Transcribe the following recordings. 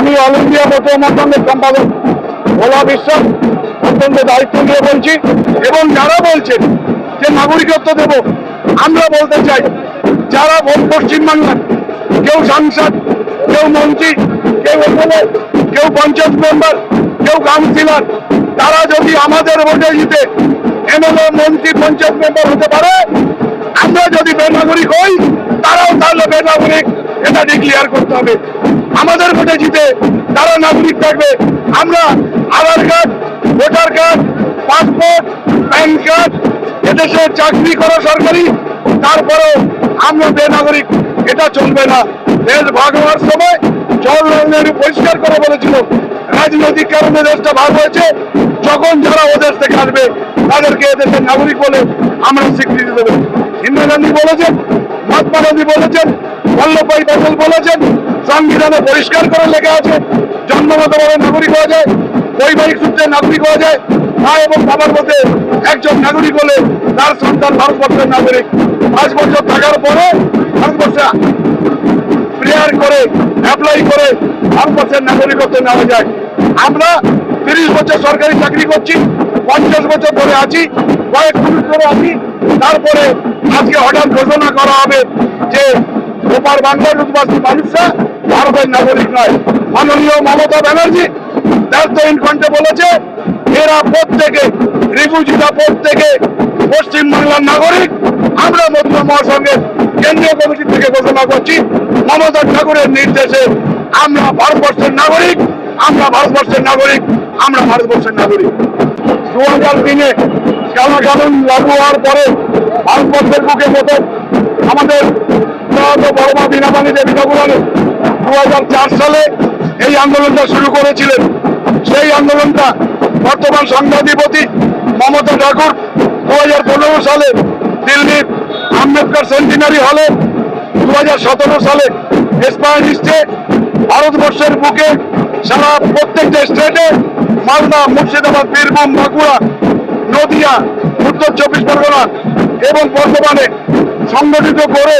আমি all India পত্র মন্ত্রণের সম্পাদক ভোলা বিশ্বাস অত্যন্ত দায়িত্ব নিয়ে বলছি এবং যারা বলছেন যে নাগরিকত্ব দেব, আমরা বলতে চাই, যারা ভোট পশ্চিমবাংলার কেউ সাংসদ, কেউ মন্ত্রী, কেউ এমএলএ, কেউ পঞ্চায়েত মেম্বার, কেউ কাউন্সিলর, তারা যদি আমাদের ভোটে জিতে এমএলএ, মন্ত্রী, পঞ্চায়েত মেম্বার হতে পারে, আমরা যদি বেনাগরিক হই, তারাও তাহলে বেনাগরিক, এটা ডিক্লিয়ার করতে হবে। নাগরিক থাকবে। আমরা Aadhaar card, voter card, passport, PAN card, এদেশে চাকরি করা সরকারি, তারপরেও আমরা বেনাগরিক, এটা চলবে না। দেশ ভাগ হওয়ার সময় জওয়াহরলাল পরিষ্কার করে বলেছিল। রাজনৈতিক কারণে দেশটা ভাগ হয়েছে। যখন যারা ও দেশ থেকে আসবে, তাদেরকে এদেশের নাগরিক বলে আমরা স্বীকৃতি দেবো। ইন্দিরা গান্ধী বলেছেন, মহাত্মা গান্ধী বলেছেন বল্লভভাই প্যাটেল বলেছেন, সংবিধানে পরিষ্কার করে লেখা আছে জন্মগতভাবে নাগরিক হওয়া যায়, বৈবাহিক সূত্রে নাগরিক হওয়া যায়, মা এবং বাবার মধ্যে একজন নাগরিক হলে তার সন্তান ভারতবর্ষের নাগরিক। পাঁচ বছর থাকার পরে ভারতবর্ষে প্রেয়ার করে অ্যাপ্লাই করে ভারতবর্ষের নাগরিকত্ব নেওয়া যায়। আমরা তিরিশ বছর সরকারি চাকরি করছি, পঞ্চাশ বছর ধরে আছি, কয়েক মিনিট ধরে আছি, তারপরে আজকে হঠাৎ ঘোষণা করা হবে যে ওপার বাংলার উদ্বাসী মানুষরা ভারতের নাগরিক নয়। মাননীয় মমতা ব্যানার্জি দায়িত্বহীন কণ্ঠে বলেছে, এরা প্রত্যেকে রিফিউজিরা প্রত্যেকে পশ্চিমবাংলার নাগরিক। আমরা মধ্য মহাসংঘের কেন্দ্রীয় কমিটি থেকে ঘোষণা করছি, মমতা ঠাকুরের নির্দেশে আমরা ভারতবর্ষের নাগরিক, আমরা ভারতবর্ষের নাগরিক, আমরা ভারতবর্ষের নাগরিক। দু হাজার তিনে কালা কানুন লাগু হওয়ার পরে ভারতবর্ষের বুকে প্রথম আমাদের প্রয়াত বড়মা বিনাপানি দেবী ঠাকুরানি দু হাজার চার সালে এই আন্দোলনটা শুরু করেছিলেন। সেই আন্দোলনটা বর্তমান সংঘাধিপতি মমতা ঠাকুর দু হাজার পনেরো সালে দিল্লির আম্বেদকর সেন্টিনারি হলে, দু হাজার সতেরো সালে এসপায়ার লিস্টে ভারতবর্ষের বুকে সারা প্রত্যেকটা স্টেটে মালদা, মুর্শিদাবাদ, বীরভূম, বাঁকুড়া, নদিয়া, উত্তর চব্বিশ পরগনা এবং বর্তমানে সংগঠিত করে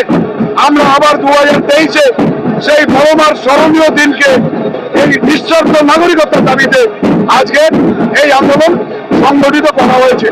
আমরা আবার দু হাজার তেইশে সেই পরমার স্মরণীয় দিনকে, এই নিঃশর্ত নাগরিকত্বের দাবিতে আজকে এই আন্দোলন সংগঠিত করা হয়েছে।